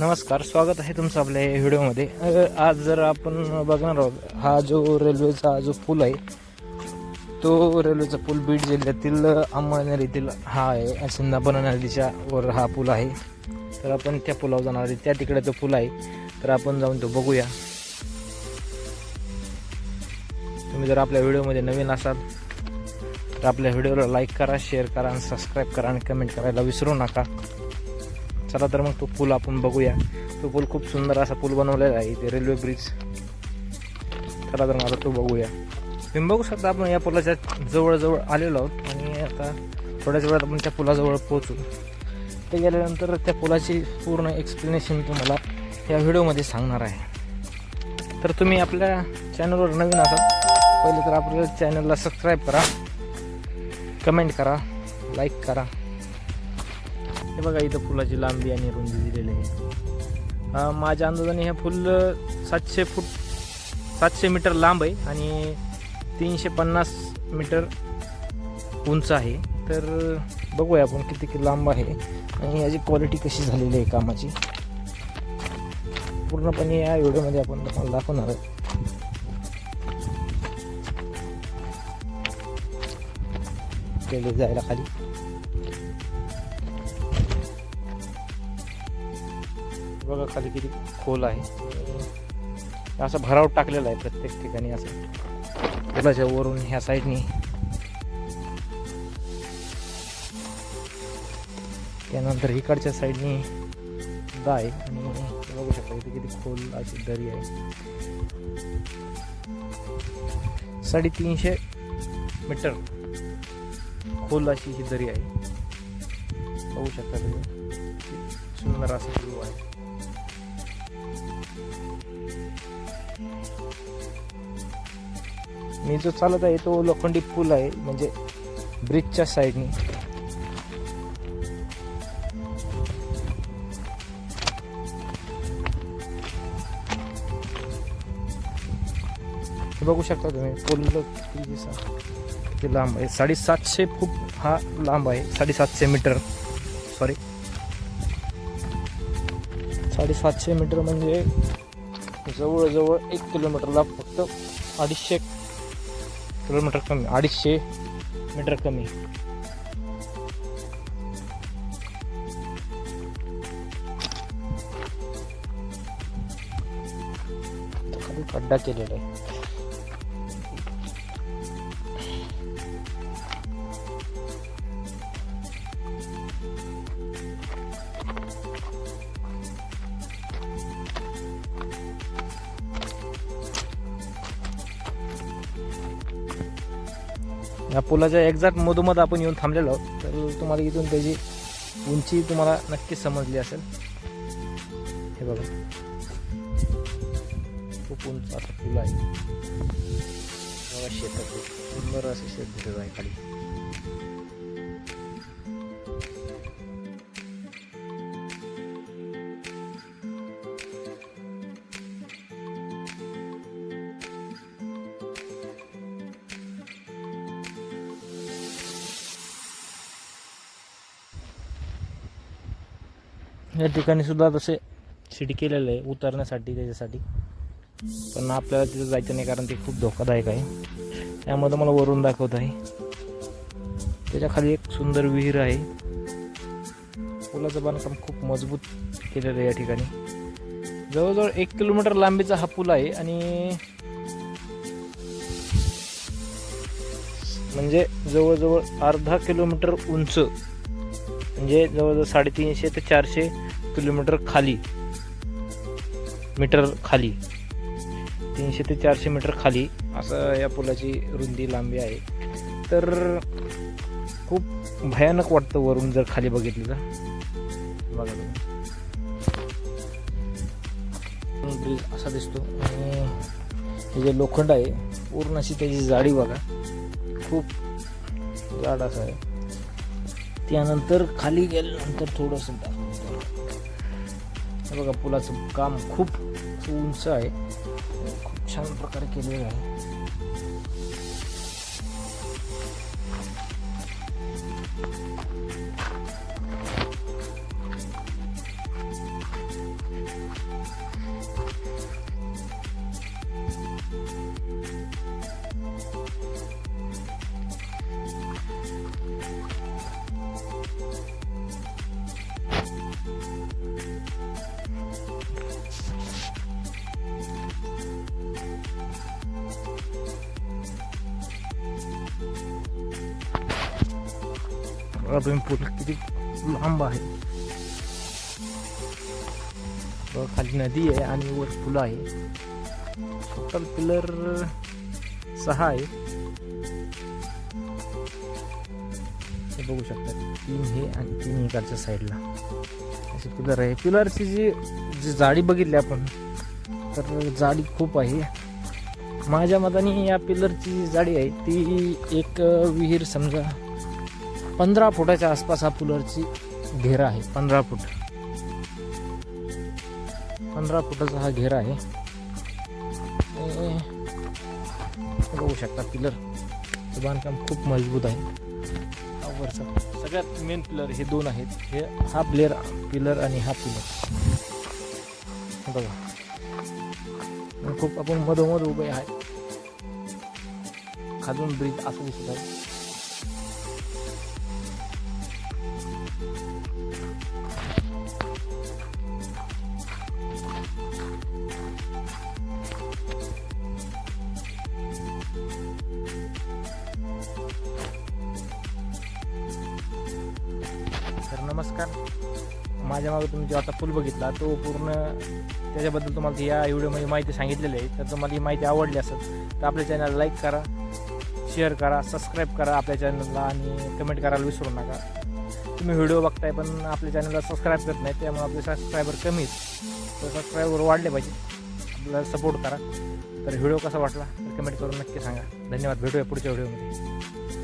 नमस्कार स्वागत आहे तुमचं आपल्या या व्हिडिओमध्ये. आज जर आपण बघणार आहोत हा जो रेल्वेचा जो पूल आहे तो रेल्वेचा पूल बीड जिल्ह्यातील अंमळनेर येथील हा आहे सिंधापना नदीच्या वर हा पूल आहे. तर आपण त्या पुलावर जाणार आहे. त्या तिकडे तो पूल आहे. तर आपण जाऊन तो बघूया. तुम्ही जर आपल्या व्हिडिओमध्ये नवीन असाल तर आपल्या व्हिडिओला लाईक करा शेअर करा आणि सबस्क्राईब करा आणि कमेंट करायला विसरू नका. चला तर मग तो पूल आपण बघूया. तो पूल खूप सुंदर असा पूल बनवलेला आहे इथे रेल्वे ब्रिज चला तर मग आता तो बघूया. तुम्ही बघू शकता आपण या पुलाच्या जवळजवळ आलेलो आहोत आणि आता थोड्याच वेळात आपण त्या पुलाजवळ पोहोचू. ते गेल्यानंतर त्या पुलाची पूर्ण एक्सप्लेनेशन तुम्हाला या व्हिडिओमध्ये सांगणार आहे. तर तुम्ही आपल्या चॅनलवर नवीन असाल पहिले तर आपल्या चॅनलला सबस्क्राईब करा. कमेंट करा लाईक करा. हे बघा इथं फुलाची लांबी आणि रुंदी दिलेली आहे. माझ्या अंदाजाने हे फुल सातशे फूट सातशे मीटर लांब आहे आणि तीनशे पन्नास मीटर उंच आहे. तर बघूया आपण किती किती लांब आहे आणि याची क्वालिटी कशी झालेली आहे कामाची. पूर्णपणे या व्हिडिओमध्ये आपण तुम्हाला दाखवणार आहे केले जायला खाली. बघा खाली किती खोल आहे. असा भराव टाकलेला आहे प्रत्येक ठिकाणी असं. पुलाच्या वरून ह्या साईडनी. त्यानंतर इकडच्या साईडनी दाय आहे. आणि बघू शकता इथे किती खोल अशी दरी आहे. साडेतीनशे मीटर खोल अशी ही दरी आहे. बघू शकता तुम्ही. सुंदर असं व्ह्यू आहे. मी जो चालत आहे तो लोखंडी पूल आहे म्हणजे ब्रिजच्या साईडनी. बघू शकता तुम्ही पूल किती दिसा- किती लांब आहे? साडेसातशे फूट हा लांब आहे साडेसातशे मीटर. सॉरी साडेसातशे मीटर म्हणजे जवळजवळ एक किलोमीटरला फक्त अडीचशे किलोमीटर कमी अडीचशे मीटर कमी. खड्डा केलेला आहे. या पुलाच्या एक्झॅक्ट मधोमध आपण येऊन थांबलेलो आहोत. तर तुम्हाला इथून त्याची उंची तुम्हाला नक्कीच समजली असेल. हे बघा. खूप उंच असा पूल आहे. बघा शेतात. सुंदर असं शेत दिसत आहे खाली. या ठिकाणी सुद्धा तसे शिडी केलेलं आहे उतरण्यासाठी त्याच्यासाठी. पण आपल्याला तिथं जायचं नाही कारण ते खूप धोकादायक आहे. त्यामध्ये मला वरून दाखवत आहे. त्याच्याखाली एक सुंदर विहीर आहे. पुलाचं बांधकाम खूप मजबूत केलेलं आहे या ठिकाणी. जवळजवळ एक किलोमीटर लांबीचा हा पूल आहे आणि म्हणजे जवळजवळ अर्धा किलोमीटर उंच. म्हणजे जवळजवळ साडेतीनशे ते चारशे किलोमीटर खाली. मीटर खाली. तीनशे ते चारशे मीटर खाली. असं या पुलाची रुंदी लांबी आहे. तर खूप भयानक वाटतं वरून जर खाली बघितलं तर. बघा ब्रिज असा दिसतो. आणि हे जे लोखंड आहे पूर्ण अशी त्याची जाडी बघा. खूप जाड असं आहे. त्यानंतर खाली गेल्यानंतर थोडंसं हे बघा पुलाचं काम खूप उंच आहे. खूप छान प्रकारे केलेलं आहे. बघा तुम्ही पूल किती लांब आहे? खाली नदी आहे आणि वर फुलं आहे. टोटल पिलर सहा आहे. हे बघू शकता तीन हे आणि तीन इकडच्या साईडला असे पिलर आहे. पिलरची जी जी जाडी बघितली आपण तर जाडी खूप आहे. माझ्या मताने या पिलरची जी जाडी आहे ती एक विहीर समजा पंधरा फुटाच्या आसपास हा पिलरची घेरा आहे. पंधरा फूट. पंधरा फुटाचा हा घेरा आहे. बघू शकता पिलर. बांधकाम खूप मजबूत आहे. वरचा सगळ्यात मेन पिलर हे दोन आहेत. हे हा प्लेअर पिलर आणि हा पिलर बघा. खूप आपण मधोमध उभे आहे. खालून ब्रिज असू दिसत नमस्कार. माझ्या मागे तुम्ही जो आता पूल बघितला तो पूर्ण त्याच्याबद्दल तुम्हाला या व्हिडिओमध्ये माहिती सांगितलेली आहे. तर तुम्हाला ही माहिती आवडली असेल तर आपल्या चॅनलला लाईक करा शेअर करा सबस्क्राईब करा आपल्या चॅनलला आणि कमेंट करायला विसरू नका. तुम्ही व्हिडिओ बघताय पण आपल्या चॅनलला सबस्क्राईब करत नाही त्यामुळे आपले सबस्क्रायबर कमी तर सबस्क्रायबर वाढले पाहिजे. आपल्याला सपोर्ट करा. तर व्हिडिओ कसा वाटला तर कमेंट करून नक्की सांगा. धन्यवाद. भेटूया पुढच्या व्हिडिओमध्ये.